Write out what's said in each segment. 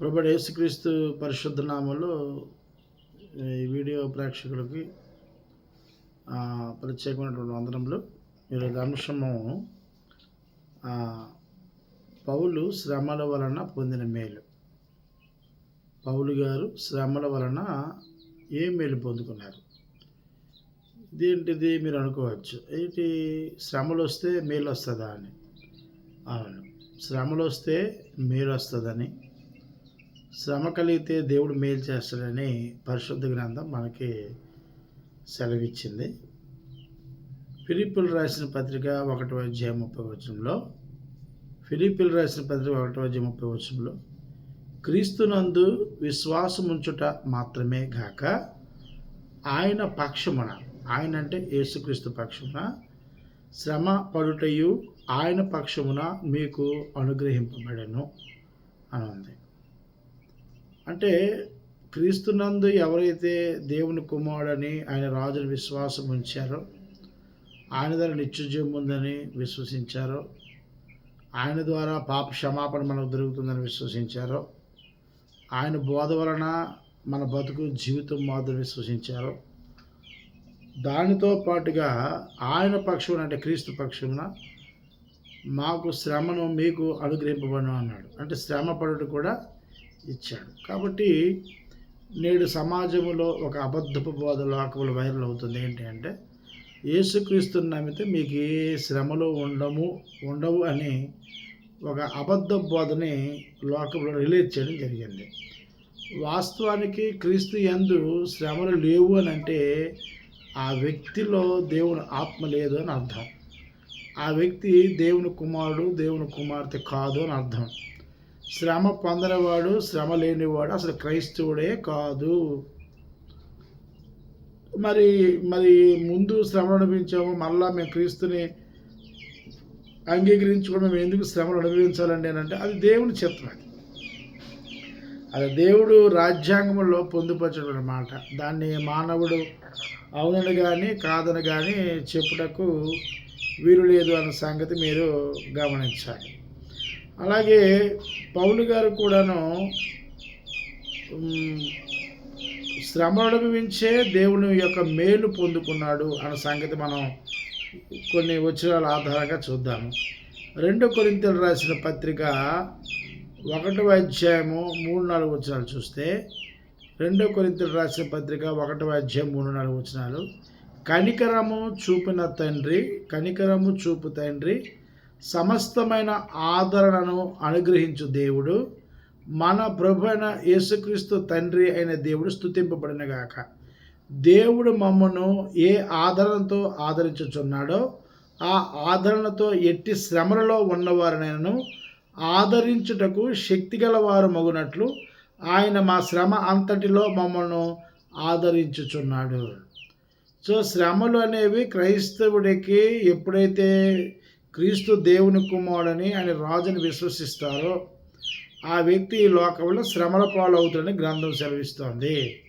ప్రభుడు యేసుక్రీస్తు పరిశుద్ధ నామంలో ఈ వీడియో ప్రేక్షకులకి ప్రత్యేకమైనటువంటి వందనంలో ఈరోజు అంశము పౌలు శ్రమల వలన పొందిన మేలు. పౌలు గారు శ్రమల వలన ఏ మేలు పొందుకున్నారు? ఇదేంటిది మీరు అనుకోవచ్చు? ఏంటి? శ్రమలు వస్తే మేలు వస్తుందా అని. అవును. శ్రమలు వస్తే మేలు వస్తుందని శ్రమ కలిగితే దేవుడు మేలు చేస్తాడని పరిశుద్ధ గ్రంథం మనకి సెలవిచ్చింది. ఫిలిపిల్ రాసిన పత్రిక ఒకటో అధ్యాయం ముప్పై వచనంలో ఫిలిపిల్ రాసిన పత్రిక ఒకటో అధ్యాయం ముప్పై వచనంలో క్రీస్తునందు విశ్వాసముంచుట మాత్రమే గాక ఆయన పక్షమున ఆయన అంటే యేసుక్రీస్తు పక్షమున శ్రమ పడుటయు ఆయన పక్షమున మీకు అనుగ్రహింపబడను అని ఉంది. అంటే క్రీస్తునందు ఎవరైతే దేవుని కుమారుడని ఆయన రాజుని విశ్వాసం ఉంచారో ఆయన ద్వారా నిత్యజీవం ఉందని విశ్వసించారో ఆయన ద్వారా పాప క్షమాపణ మనకు దొరుకుతుందని విశ్వసించారో ఆయన బోధ వలన మన బతుకు జీవితం మాత్రం విశ్వసించారో దానితో పాటుగా ఆయన పక్షమున అంటే క్రీస్తు పక్షమున మాకు శ్రమను మీకు అనుగ్రహింపబడను అన్నాడు. అంటే శ్రమ పడుట కూడా ఇచ్చాడు. కాబట్టి నేడు సమాజంలో ఒక అబద్ధపు బోధ లోకములు వైరల్ అవుతుంది. ఏంటి అంటే యేసుక్రీస్తుని నమ్మితే మీకు ఏ శ్రమలు ఉండము ఉండవు అని ఒక అబద్ధ బోధని లోకంలో రిలీజ్ చేయడం జరిగింది. వాస్తవానికి క్రీస్తు ఎందు శ్రమలు లేవు అని అంటే ఆ వ్యక్తిలో దేవుని ఆత్మ లేదు అని అర్థం. ఆ వ్యక్తి దేవుని కుమారుడు దేవుని కుమార్తె కాదు అని అర్థం. శ్రమ పొందనివాడు శ్రమ లేనివాడు అసలు క్రైస్తవుడే కాదు. మరి మరి ముందు శ్రమలు అనుభవించాము మళ్ళా మేము క్రీస్తుని అంగీకరించుకోవడం ఎందుకు శ్రమలు అనుభవించాలండి అని అంటే అది దేవుని చిత్తం అది. అది దేవుడు రాజ్యాంగంలో పొందుపరచడం మాట దాన్ని మానవుడు అవునని కానీ కాదని కానీ చెప్పుటకు వీరు లేదు అన్న సంగతి మీరు గమనించాలి. అలాగే పౌలు గారు కూడాను శ్రమ అనుభవించే దేవుని యొక్క మేలు పొందుకున్నాడు అన్న సంగతి మనం కొన్ని వచనాల ఆధారంగా చూద్దాము. రెండు కొరింతలు రాసిన పత్రిక ఒకటవ అధ్యాయము మూడు నాలుగు వచనాలు చూస్తే రెండో కొరింతలు రాసిన పత్రిక ఒకటవ అధ్యాయం మూడు నాలుగు వచనాలు కనికరము చూపిన తండ్రి కనికరము చూపు తండ్రి సమస్తమైన ఆదరణను అనుగ్రహించు దేవుడు. మన ప్రభు అయిన యేసుక్రీస్తు తండ్రి అయిన దేవుడు స్థుతింపబడినగాక దేవుడు మమ్మను ఏ ఆదరణతో ఆదరించుచున్నాడో ఆ ఆదరణతో ఎట్టి శ్రమలలో ఉన్నవారినైనను ఆదరించుటకు శక్తి గలవారు మగునట్లు ఆయన మా శ్రమ అంతటిలో మమ్మల్ని ఆదరించుచున్నాడు. సో శ్రమలు అనేవి క్రైస్తవుడికి ఎప్పుడైతే క్రీస్తు దేవుని కుమారుడని ఆయన రాజుని విశ్వసిస్తారో ఆ వ్యక్తి ఈ లోకంలో శ్రమల పాలవుతాడని గ్రంథం సెలవిస్తోంది.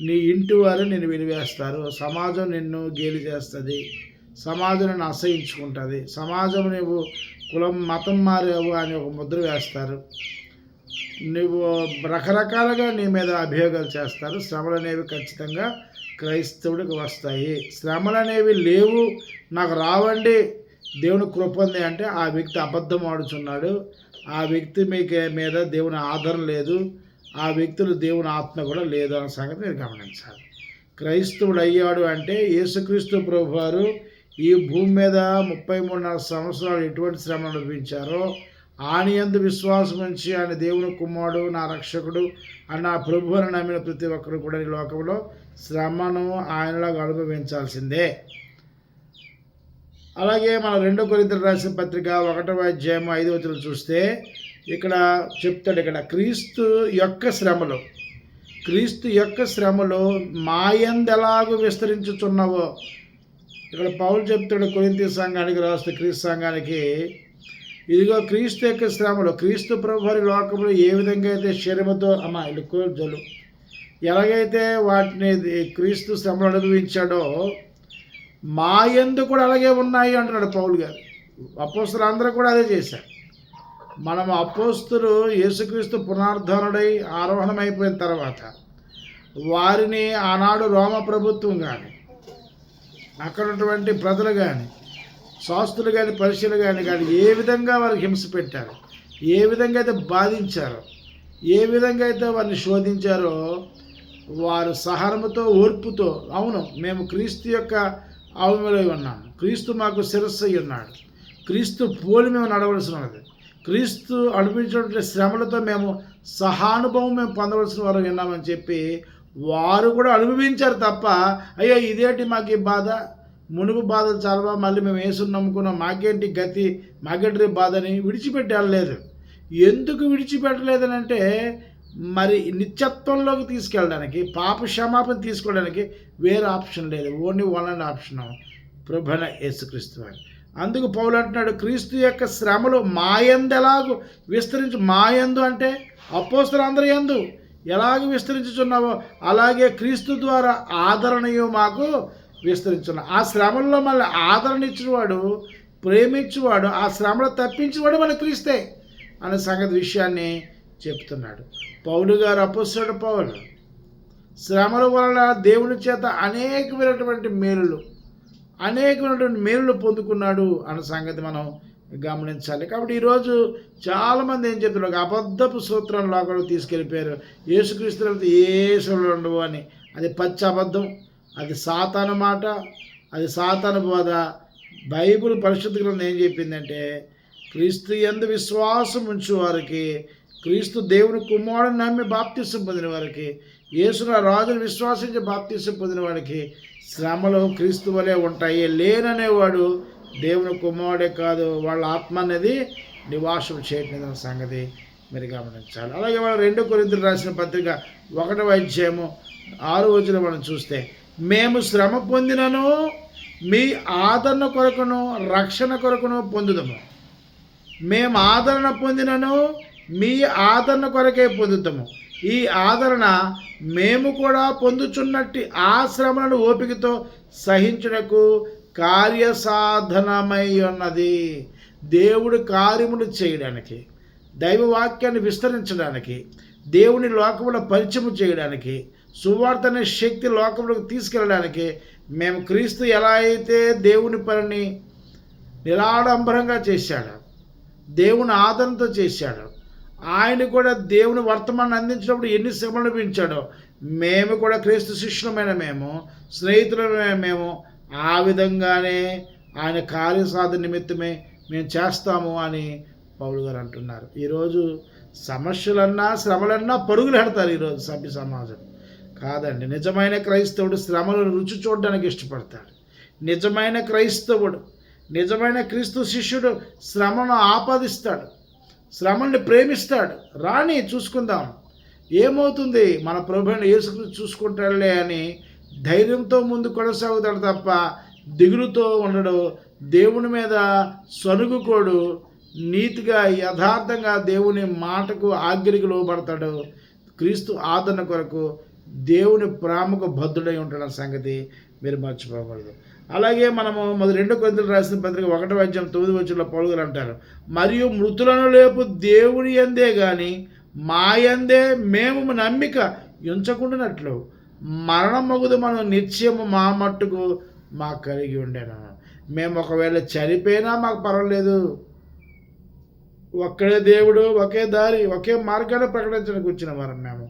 నీ ఇంటి వారు నిన్ను వినివేస్తారు. సమాజం నిన్ను గేలి చేస్తుంది. సమాజం నిన్ను అసహించుకుంటుంది. సమాజం నువ్వు కులం మతం మారావు అని ఒక ముద్ర వేస్తారు. నువ్వు రకరకాలుగా నీ మీద అభియోగాలు చేస్తారు. శ్రమలు అనేవి ఖచ్చితంగా క్రైస్తవుడికి వస్తాయి. శ్రమలు అనేవి లేవు. నాకు రావండి. దేవుని కృప ఉంది అంటే ఆ వ్యక్తి అబద్ధం ఆడుచున్నాడు. ఆ వ్యక్తి మీకు మీద దేవుని ఆదరణ లేదు. ఆ వ్యక్తులు దేవుని ఆత్మ కూడా లేదు అన్న సంగతి మీరు గమనించాలి. క్రైస్తవుడు అయ్యాడు అంటే యేసుక్రీస్తు ప్రభు వారు ఈ భూమి మీద ముప్పై మూడున్నర సంవత్సరాలు ఎటువంటి శ్రమ అనుభవించారో ఆయన ఎందు విశ్వాసం ఉంచి ఆయన దేవుని కుమారుడు నా రక్షకుడు అన్న అని నమ్మిన ప్రతి ఒక్కరు కూడా ఈ లోకంలో శ్రమను ఆయనలాగా అనుభవించాల్సిందే. అలాగే మన రెండో కొరింతలు రాసిన పత్రిక ఒకటవ అధ్యాయం ఐదు వచ్చిన చూస్తే ఇక్కడ చెప్తాడు ఇక్కడ క్రీస్తు యొక్క శ్రమలు క్రీస్తు యొక్క శ్రమలు మాయందెలాగు విస్తరించుచున్నావో? ఇక్కడ పౌలు చెప్తాడు కొరింతి సంఘానికి రాస్తే క్రీస్తు సంఘానికి ఇదిగో క్రీస్తు యొక్క శ్రమలు క్రీస్తు ప్రభువారి లోకంలో ఏ విధంగా అయితే శరీరముతో అమ్మ ఇల్లు జలు ఎలాగైతే వాటిని క్రీస్తు శ్రమలు అనుభవించాడో మా ఎందు కూడా అలాగే ఉన్నాయి అంటున్నాడు పౌలు గారు. అపోస్తులు అందరూ కూడా అదే చేశారు. మనం అపోస్తులు యేసుక్రీస్తు పునరుద్ధరణుడై ఆరోహణమైపోయిన తర్వాత వారిని ఆనాడు రోమ ప్రభుత్వం కానీ అక్కడ ఉన్నటువంటి ప్రజలు కానీ శాస్త్రులు కానీ పరిశీలు కానీ కానీ ఏ విధంగా వారికి హింస పెట్టారు ఏ విధంగా అయితే బాధించారో ఏ విధంగా అయితే వారిని శోధించారో వారు సహనముతో ఓర్పుతో అవును మేము క్రీస్తు యొక్క అవమలై ఉన్నాము క్రీస్తు మాకు శిరస్సు అయి ఉన్నాడు క్రీస్తు పోలి మేము నడవలసి ఉన్నది క్రీస్తు అనిపించినటువంటి శ్రమలతో మేము సహానుభవం మేము పొందవలసిన వారు విన్నామని చెప్పి వారు కూడా అనుభవించారు తప్ప అయ్యో ఇదేంటి మాకు ఈ బాధ? మునుగు బాధలు చాలా మళ్ళీ మేము వేసుని నమ్ముకున్నాం మాకేంటి గతి? మాకేంటి బాధని విడిచిపెట్టాలి లేదు ఎందుకు విడిచిపెట్టలేదని అంటే మరి నిత్యత్వంలోకి తీసుకెళ్ళడానికి పాప క్షమాపణ తీసుకోవడానికి వేరే ఆప్షన్ లేదు. ఓన్లీ వన్ అండ్ ఆప్షన్ ప్రభన యేసుక్రీస్తు అని అందుకు పౌలు అంటున్నాడు క్రీస్తు యొక్క శ్రమలు మాయందు విస్తరించి విస్తరించు మాయందు అంటే అపోస్తులు అందరి ఎందు ఎలాగ విస్తరించుచున్నావో అలాగే క్రీస్తు ద్వారా ఆదరణయు మాకు విస్తరించున్నా ఆ శ్రమల్లో మళ్ళీ ఆదరణ ఇచ్చినవాడు ప్రేమించువాడు ఆ శ్రమలో తప్పించేవాడు మన క్రీస్తే అనే సంగతి విషయాన్ని చెప్తున్నాడు. పౌలు గారు అపస్సుడు పౌలు శ్రమల వలన దేవుని చేత అనేకమైనటువంటి మేలులు అనేకమైనటువంటి మేలులు పొందుకున్నాడు అన్న సంగతి మనం గమనించాలి. కాబట్టి ఈరోజు చాలామంది ఏం చెప్తున్నారు? అబద్ధపు సూత్రం లోకలు తీసుకెళ్ళిపోయారు. యేసుక్రీస్తులతో ఏ శ్రమలు ఉండవు అని. అది పచ్చి అబద్ధం అది సాతాను మాట అది సాతాను బోధ. బైబిల్ పరిశుద్ధ గ్రంథం ఏం చెప్పిందంటే క్రీస్తు ఎందు విశ్వాసం ఉంచు వారికి క్రీస్తు దేవుని కుమారుని నమ్మి బాప్తిసం పొందిన వారికి యేసున రాజును విశ్వాసించి బాప్తిసం పొందిన వాడికి శ్రమలు క్రీస్తు వలె ఉంటాయి. లేననేవాడు దేవుని కుమారుడే కాదు. వాళ్ళ ఆత్మ అనేది నివాసం చేయటం సంగతి మీరు గమనించాలి. అలాగే మనం రెండు కొరింతలు రాసిన పత్రిక ఒకటవ అధ్యాయము ఆరు రోజులు మనం చూస్తే మేము శ్రమ పొందినను మీ ఆదరణ కొరకును రక్షణ కొరకును పొందుదము. మేము ఆదరణ పొందినను మీ ఆదరణ కొరకే పొందుతాము. ఈ ఆదరణ మేము కూడా పొందుచున్నట్టి ఆ శ్రమలను ఓపికతో సహించుటకు కార్యసాధనమై ఉన్నది. దేవుడు కార్యములు చేయడానికి దైవవాక్యాన్ని విస్తరించడానికి దేవుని లోకముల పరిచయం చేయడానికి సువార్త అనే శక్తి లోకంలోకి తీసుకెళ్ళడానికి మేము క్రీస్తు ఎలా అయితే దేవుని పనిని నిరాడంబరంగా చేశాడు దేవుని ఆదరణతో చేశాడు ఆయన కూడా దేవుని వర్తమానం అందించినప్పుడు ఎన్ని శ్రమలు పెంచాడో మేము కూడా క్రీస్తు శిష్యులమైన మేము స్నేహితులమైన మేము ఆ విధంగానే ఆయన కార్యసాధన నిమిత్తమే మేము చేస్తాము అని పౌలు గారు అంటున్నారు. ఈరోజు సమస్యలన్నా శ్రమలన్నా పరుగులు పెడతారు ఈరోజు సభ్య సమాజం. కాదండి నిజమైన క్రైస్తవుడు శ్రమలను రుచి చూడడానికి ఇష్టపడతాడు. నిజమైన క్రైస్తవుడు నిజమైన క్రీస్తు శిష్యుడు శ్రమను ఆపాదిస్తాడు. శ్రమల్ని ప్రేమిస్తాడు. రాని చూసుకుందాం. ఏమవుతుంది? మన ప్రభుని యేసుక్రీస్తు చూసుకుంటాడులే అని ధైర్యంతో ముందు కొనసాగుతాడు తప్ప దిగులుతో ఉండడు. దేవుని మీద సనుగుకోడు. నీతిగా యథార్థంగా దేవుని మాటకు ఆగ్రికి లోబడతాడు. క్రీస్తు ఆదరణ కొరకు దేవుని ప్రేమకు బద్ధుడై ఉంటాడు సంగతి మీరు మర్చిపోకూడదు. అలాగే మనము మొదటి రెండు కొంతలు రాసిన పత్రిక ఒకటి వైద్యం తొమ్మిది వచ్చిన పౌలుగులు అంటారు మరియు మృతులను లేపు దేవుడి అందే కానీ మాయందే మేము నమ్మిక ఉంచకుండానట్లు మరణం మగుదు మనం నిత్యము మా మట్టుకు మాకు కలిగి ఉండేనా. మేము ఒకవేళ చనిపోయినా మాకు పర్వాలేదు. ఒక్కడే దేవుడు ఒకే దారి ఒకే మార్గాన్ని ప్రకటించడానికి వచ్చిన వారం మేము.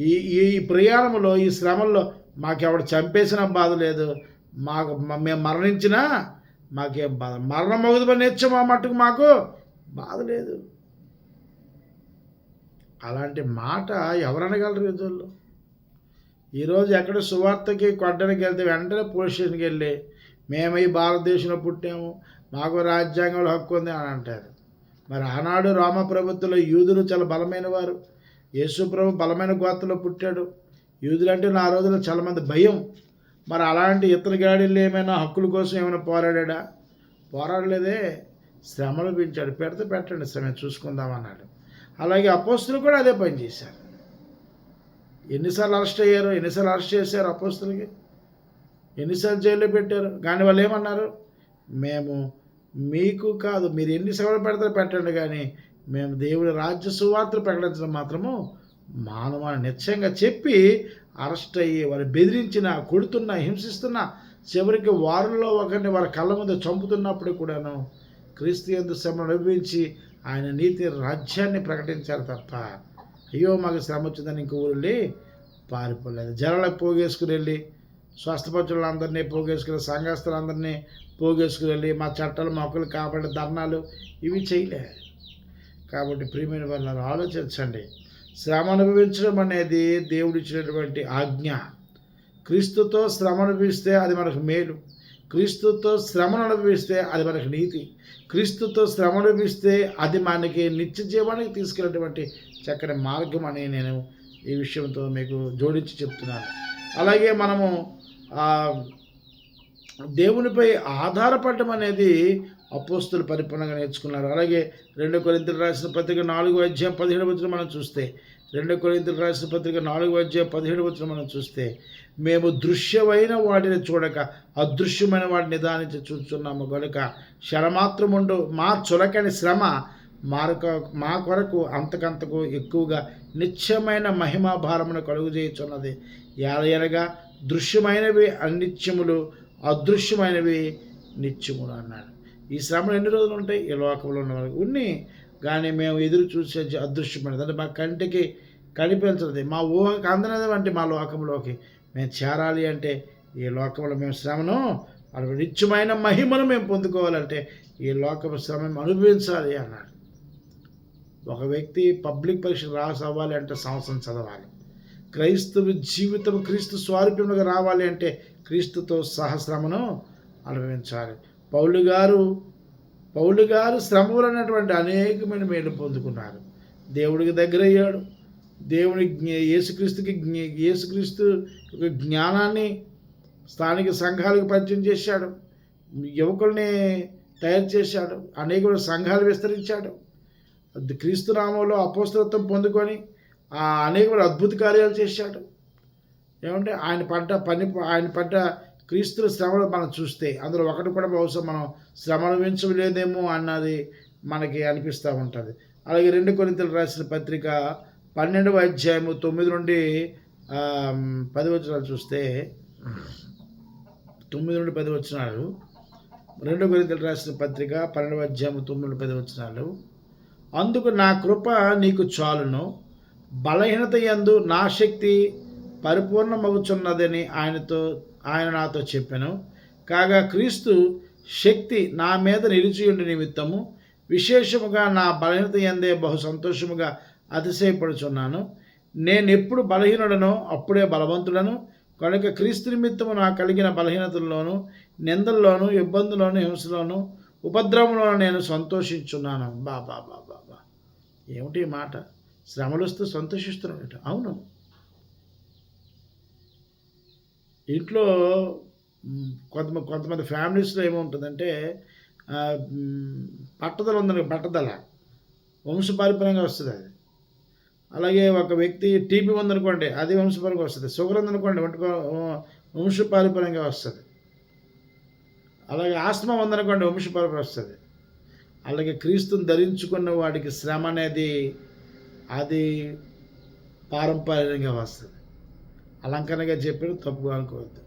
ఈ ఈ ప్రయాణంలో ఈ శ్రమల్లో మాకెవడు చంపేసిన బాధ లేదు. మాకు మేము మరణించినా మాకేం బాధ. మరణం మొగదు పని నేర్చు మా మట్టుకు మాకు బాధ లేదు. అలాంటి మాట ఎవరనగలరు రోజుల్లో ఈరోజు ఎక్కడ సువార్తకి కొట్టడానికి వెళ్తే వెంటనే పోలీస్ స్టేషన్కి వెళ్ళి మేము ఈ భారతదేశంలో పుట్టాము మాకు రాజ్యాంగంలో హక్కు ఉంది అని అంటారు. మరి ఆనాడు రామ ప్రభుత్వంలో యూదులు చాలా బలమైన వారు. యేసు ప్రభు బలమైన గోత్రలో పుట్టాడు. యూదులంటే నా రోజుల్లో చాలామంది భయం. మరి అలాంటి ఇతర గాడిలు ఏమైనా హక్కుల కోసం ఏమైనా పోరాడా పోరాడలేదే. శ్రమలు పెంచాడు. పెడితే పెట్టండి శ్రమ చూసుకుందామన్నాడు అలాగే అపోస్తులు కూడా అదే పని చేశారు. ఎన్నిసార్లు అరెస్ట్ అయ్యారు? ఎన్నిసార్లు అరెస్ట్ చేశారు అపోస్తులకి? ఎన్నిసార్లు జైల్లో పెట్టారు? కానీ వాళ్ళు ఏమన్నారు? మేము మీకు కాదు మీరు ఎన్ని సేవలు పెడతారు పెట్టండి కానీ మేము దేవుని రాజ్య సువార్తలు ప్రకటించడం మాత్రము మానవాన్ని నిశ్చయంగా చెప్పి అరెస్ట్ అయ్యి వారు బెదిరించిన కొడుతున్న హింసిస్తున్న చివరికి వారిలో ఒకరిని వారి కళ్ళ ముందు చంపుతున్నప్పుడు కూడాను క్రీస్తు ఎందు శ్రమ అనుభవించి ఆయన నీతి రాజ్యాన్ని ప్రకటించారు తప్ప అయ్యో మాకు శ్రమ వచ్చిందని ఇంక ఊళ్ళి పారిపోలేదు. జనాలకు పోగేసుకుని వెళ్ళి స్వస్థపచులందరినీ పోగేసుకుని సంఘస్థులందరినీ పోగేసుకుని వెళ్ళి మా చట్టాలు మొక్కలు కాబట్టి ధర్నాలు ఇవి చేయలే. కాబట్టి ప్రియమైన వాళ్ళని ఆలోచించండి. శ్రమ అనుభవించడం అనేది దేవుడిచ్చినటువంటి ఆజ్ఞ. క్రీస్తుతో శ్రమ అనుభవిస్తే అది మనకు మేలు. క్రీస్తుతో శ్రమను అనుభవిస్తే అది మనకు నీతి. క్రీస్తుతో శ్రమ అనుభవిస్తే అది మనకి నిత్య జీవానికి తీసుకెళ్ళేటువంటి చక్కని మార్గం అని నేను ఈ విషయంతో మీకు జోడించి చెప్తున్నాను. అలాగే మనము దేవునిపై ఆధారపడటం అనేది అపోస్తులు పరిపూర్ణంగా నేర్చుకున్నారు. అలాగే రెండు కొరింతలు రాసిన పత్రిక నాలుగు అధ్యాయం పదిహేడు వచ్చిన మనం చూస్తే రెండు కొరింతలు రాసిన పత్రిక నాలుగు అధ్యాయం పదిహేడు వచ్చిన మనం చూస్తే మేము దృశ్యమైన వాటిని చూడక అదృశ్యమైన వాటిని నిదానించి చూస్తున్నాము. కనుక క్షణమాత్రముండు మా చులకని శ్రమ మారక మా కొరకు అంతకంతకు ఎక్కువగా నిత్యమైన మహిమా భారమును కలుగు చేయుచున్నది ఎనగా దృశ్యమైనవి అనిత్యములు అదృశ్యమైనవి నిత్యములు అన్నాడు. ఈ శ్రమలు ఎన్ని రోజులు ఉంటాయి? ఈ లోకంలో ఉన్న వాళ్ళకి. ఉన్ని కానీ మేము ఎదురు చూసే అదృశ్యమైనది అంటే మా కంటికి కనిపించదు. మా ఊహకు అందనది వంటి మా లోకంలోకి. మేము చేరాలి అంటే ఈ లోకంలో మేము శ్రమను అటు నిత్యమైన మహిమను మేము పొందుకోవాలంటే ఈ లోకపు శ్రమ అనుభవించాలి అన్నాడు. ఒక వ్యక్తి పబ్లిక్ పరీక్ష రాసి అవ్వాలి అంటే సంవత్సరం చదవాలి. క్రైస్తవ జీవితం క్రీస్తు స్వారూప్యంలోకి రావాలి అంటే క్రీస్తుతో సహశ్రమను అనుభవించాలి. పౌలు గారు పౌలు గారు శ్రమలు అనేటువంటి అనేకమైన మేలు పొందుకున్నారు. దేవుడికి దగ్గర అయ్యాడు దేవుని యేసుక్రీస్తుకి యేసుక్రీస్తు యొక్క జ్ఞానాన్ని స్థానిక సంఘాలకు పరిచయం చేశాడు. యువకుల్ని తయారు చేశాడు. అనేక సంఘాలు విస్తరించాడు. అది క్రీస్తు నామంలో పొందుకొని ఆ అనేక అద్భుత కార్యాలు చేశాడు. ఏమంటే ఆయన పంట పని ఆయన పంట క్రీస్తుల శ్రమలు మనం చూస్తే అందులో ఒకటి కూడా బహుశా మనం శ్రమ అనుభవించలేదేమో అన్నది మనకి అనిపిస్తూ ఉంటుంది. అలాగే రెండు కొరింతలు రాసిన పత్రిక పన్నెండవ అధ్యాయము తొమ్మిది నుండి పది వచనాలు చూస్తే తొమ్మిది నుండి పది వచనాలు. రెండు కొరింతలు రాసిన పత్రిక పన్నెండవ అధ్యాయము తొమ్మిది నుండి పది వచనాలు. అందుకు నా కృప నీకు చాలును. బలహీనత యందు నా శక్తి పరిపూర్ణమవుచున్నదని ఆయనతో ఆయన నాతో చెప్పాను. కాగా క్రీస్తు శక్తి నా మీద నిలిచియుండి నిమిత్తము విశేషముగా నా బలహీనత ఎందే బహు సంతోషముగా అతిశయపడుచున్నాను. నేను ఎప్పుడు బలహీనుడనో అప్పుడే బలవంతుడను. కనుక క్రీస్తు నిమిత్తము నాకు కలిగిన బలహీనతల్లోనూ నిందల్లోనూ ఇబ్బందుల్లోనూ హింసలోనూ ఉపద్రవంలోనూ నేను సంతోషించున్నాను. బా బా బా బా బా. ఏమిటి మాట? శ్రమలుస్తూ సంతోషిస్తున్నాడు. అవును. ఇంట్లో కొంతమంది కొంతమంది ఫ్యామిలీస్లో ఏముంటుందంటే పట్టదల పట్టుదల ఉందని పట్టుదల. వంశపారంపర్యంగా వస్తుంది అది. అలాగే ఒక వ్యక్తి టీబీ ఉందనుకోండి అది వంశపరంగా వస్తుంది. షుగర్ ఉందనుకోండి వంటకో వంశపారంపర్యంగా వస్తుంది. అలాగే ఆస్తమా ఉందనుకోండి వంశపరంగా వస్తుంది. అలాగే క్రీస్తుని ధరించుకున్న వాడికి శ్రమ అనేది అది పారంపర్యంగా వస్తుంది. అలంకరణగా చెప్పిన తప్పుగా అనుకోవద్దు.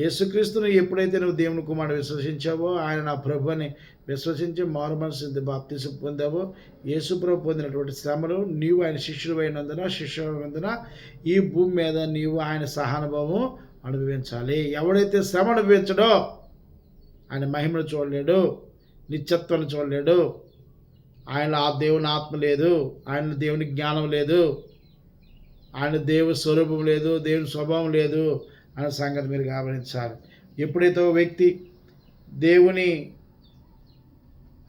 యేసుక్రీస్తును ఎప్పుడైతే నువ్వు దేవుని కుమారుడు విశ్వసించావో ఆయన నా ప్రభు అని విశ్వసించి మారు మనసు బాప్తీసు పొందావో యేసు ప్రభు పొందినటువంటి శ్రమలు నీవు ఆయన శిష్యుడైనందున శిష్యుడైనందున ఈ భూమి మీద నీవు ఆయన సహానుభవం అనుభవించాలి. ఎవడైతే శ్రమ అనుభవించడో ఆయన మహిమను చూడలేడు నిత్యత్వాన్ని చూడలేడు. ఆయన ఆ దేవుని ఆత్మ లేదు ఆయన దేవుని జ్ఞానం లేదు. ఆయన దేవుని స్వరూపం లేదు దేవుని స్వభావం లేదు అనే సంగతి మీరు గమనించాలి. ఎప్పుడైతే ఒక వ్యక్తి దేవుని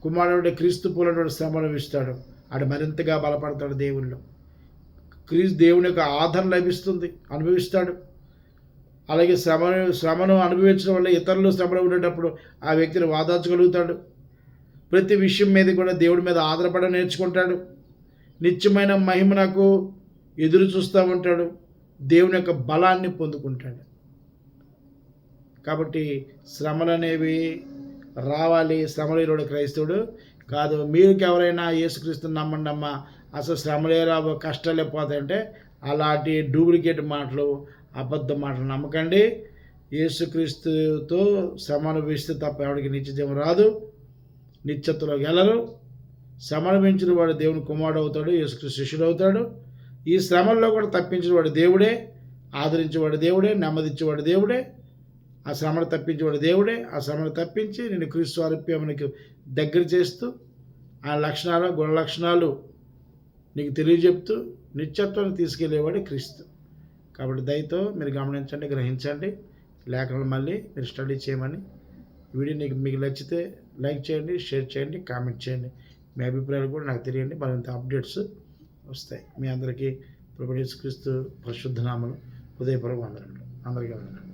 కుమారుడు క్రీస్తు పూలటువంటి శ్రమ ఇస్తాడు ఆడు మరింతగా బలపడతాడు దేవుళ్ళు క్రీస్తు దేవుని యొక్క ఆదరణ లభిస్తుంది అనుభవిస్తాడు. అలాగే శ్రమ శ్రమను అనుభవించడం వల్ల ఇతరులు శ్రమలో ఉండేటప్పుడు ఆ వ్యక్తిని వాదార్చగలుగుతాడు. ప్రతి విషయం మీద కూడా దేవుడి మీద ఆధారపడ నేర్చుకుంటాడు. నిత్యమైన మహిమనకు ఎదురు చూస్తూ ఉంటాడు దేవుని యొక్క బలాన్ని పొందుకుంటాడు. కాబట్టి శ్రమలు అనేవి రావాలి శ్రమలేరుడు క్రైస్తవుడు. కాదు మీకు ఎవరైనా యేసుక్రీస్తుని నమ్మండి అమ్మా అసలు శ్రమలే రావు కష్టాలే పోతాయంటే అలాంటి డూప్లికేట్ మాటలు అబద్ధ మాటలు నమ్మకండి. యేసుక్రీస్తుతో శ్రమ అనుభవిస్తే తప్ప ఎవరికి నిత్యజీవం రాదు. నిత్యత్తులో గెలరు శ్రమ అనుభవించిన వాడు దేవుని కుమారుడు అవుతాడు యేసుక్రీస్తు శిష్యుడు అవుతాడు. ఈ శ్రమల్లో కూడా తప్పించేవాడు దేవుడే ఆదరించేవాడు దేవుడే నెమ్మదించేవాడు దేవుడే ఆ శ్రమను తప్పించేవాడు దేవుడే ఆ శ్రమను తప్పించి నేను క్రీస్తు ఆరోప్యమునికి దగ్గర చేస్తూ ఆ లక్షణాలు గుణ లక్షణాలు నీకు తెలియజెప్తూ నిత్యత్వాన్ని తీసుకెళ్ళేవాడు క్రీస్తు. కాబట్టి దయతో మీరు గమనించండి గ్రహించండి లేఖనాలు మళ్ళీ మీరు స్టడీ చేయమని. వీడియో నీకు మీకు నచ్చితే లైక్ చేయండి షేర్ చేయండి కామెంట్ చేయండి. మీ అభిప్రాయాలు కూడా నాకు తెలియండి. మరింత అప్డేట్స్ వస్తాయి. మీ అందరికీ ప్రభుత్వ క్రీస్తు పరిశుద్ధనామలు నామలు హృదయపూర్వక అందరికీ వందనలు